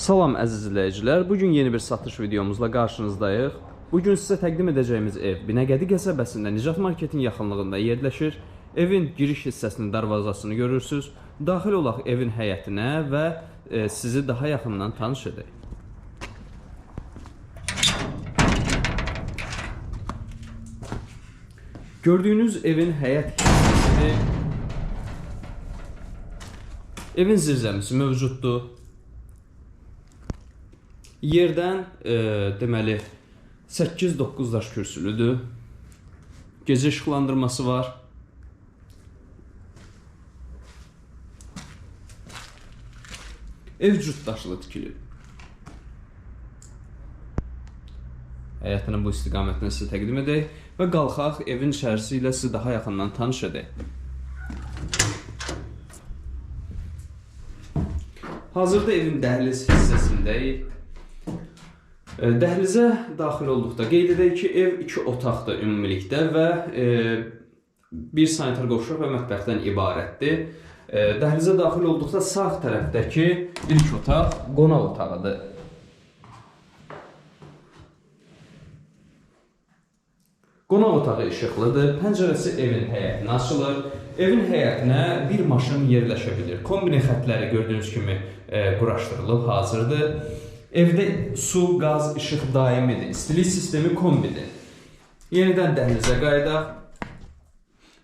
Salam əziz izləyicilər. Bu yeni bir satış videomuzla qarşınızdayıq. Bu gün sizə təqdim edəcəyimiz ev Binəqədi qəsəbəsində Nicat Marketin yaxınlığında yerləşir. Evin giriş hissəsinin darvazasını görürsüz. Daxil olaq evin həyətinə və e, sizi daha yaxından tanış edək. Gördüyünüz evin həyət hissəsi Evin zirzəmisi mövcuddur. Yerdən e, deməli 8-9 daş kürsülüdür. Gecə işıqlandırması var. Ev cüt daşlı tikilib. Həyətinin bu istiqamətini sizə təqdim edək və qalxaq evin içərisi ilə sizi daha yaxından tanış edək. Hazırda evin dəhliz hissəsindəyik. E, Dəhlizə daxil olduqda qeyd edək ki, ev 2 otaqdır ümumilikdə və e, bir sanitar qovşaq və mətbəxdən ibarətdir. E, Dəhlizə daxil olduqda sağ tərəfdəki ilk otaq qonaq otağıdır. Qonaq otağı işıqlıdır, pəncərəsi evin həyətinə açılır. Evin həyətinə bir maşın yerləşə bilir. Kombine xətləri gördüyünüz kimi e, quraşdırılıb, hazırdır. Evdə su, qaz, işıq daimidir. İstilik sistemi kombidir. Yenidən dəhlizə qayıdaq.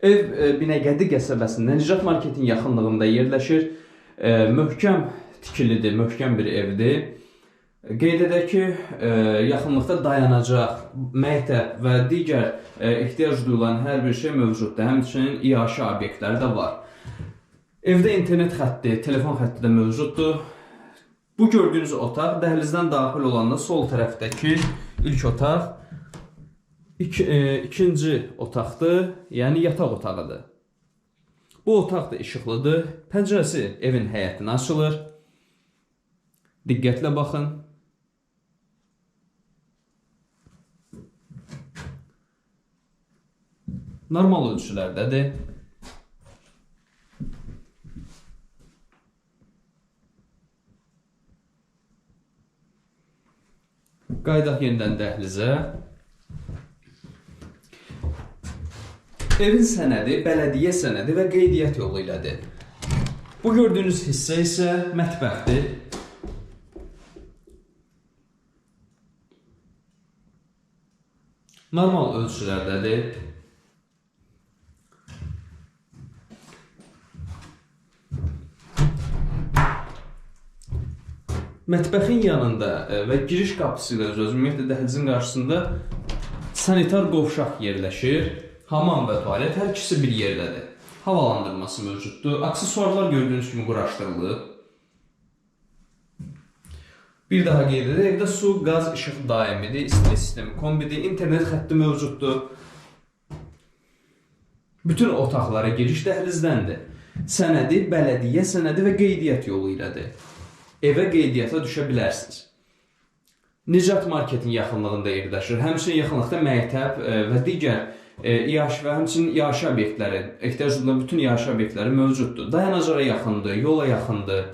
Ev e, Binəqədi qəsəbəsində Nicat Marketin yaxınlığında yerləşir. E, möhkəm tikilidir, möhkəm bir evdir. Qeyd edək ki, e, yaxınlıqda dayanacaq, məktəb və digər ehtiyac duyulan hər bir şey mövcuddur. Həmçinin iaşə obyektləri də var. Evdə internet xətti, telefon xətti də mövcuddur. Bu gördüyünüz otaq dəhlizdən daxil olanda sol tərəfdəki ilk otaq iki, e, ikinci otaqdır, yəni yataq otağıdır. Bu otaq da işıqlıdır. Pəncərəsi evin həyətinə açılır. Diqqətlə baxın. Normal ölçülərdədir. Qaydaq yenidən dəhlizə. Evin sənədi bələdiyyə sənədi və qeydiyyat yolu ilədir. Bu gördüyünüz hissə isə mətbəxdir. Normal ölçülərdədir. Mətbəxin yanında e, və giriş qapısı ilə öz ümumiyyətlə dəhlizin qarşısında sanitar qovşaq yerləşir. Hamam və tualet hər ikisi bir yerdədir. Havalandırması mövcuddur. Aksesuarlar gördüyünüz kimi quraşdırılıb. Bir daha qeyd edək, evdə su, qaz, işıq daimidir, istilik sistemi kombidir, internet xətti mövcuddur. Bütün otaqlara giriş dəhlizdəndir. Sənədi, bələdiyyə sənədi və qeydiyyat yolu ilədir. Evə qeydiyyata düşə bilərsiniz. Nicat Marketin yaxınlığında yerləşir. Həmçinin yaxınlıqda məktəb e, və digər e, iaş və həmçinin iaşə obyektləri, ehtiyac duyulan bütün iaşə obyektləri mövcuddur. Dayanacağa yaxındır, yola yaxındır.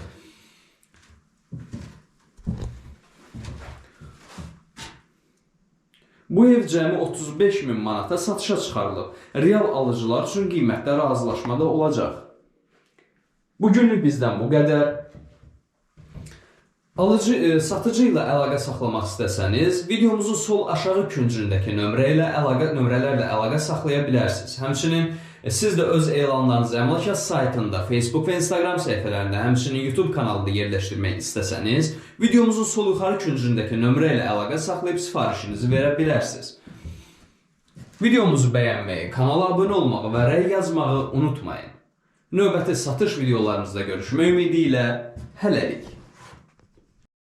Bu ev cəmi 35 min manata satışa çıxarılıb. Real alıcılar üçün qiymətdə razılaşmada olacaq. Bugünlük bizdən bu qədər. Alıcı e, satıcı ilə əlaqə saxlamaq istəsəniz, videomuzun sol aşağı küncündəki nömrə ilə əlaqə nömrələrlə əlaqə saxlaya bilərsiniz. Həmçinin e, siz də öz elanlarınızı Əmlakət saytında, Facebook və Instagram səhifələrində, həmçinin YouTube kanalında yerləşdirmək istəsəniz, videomuzun sol yuxarı küncündəki nömrə ilə əlaqə saxlayıb sifarişinizi verə bilərsiniz. Videomuzu bəyənməyi, kanala abunə olmağı və rəy yazmağı unutmayın. Növbəti satış videolarımızda görüşmək ümidi ilə hələlik.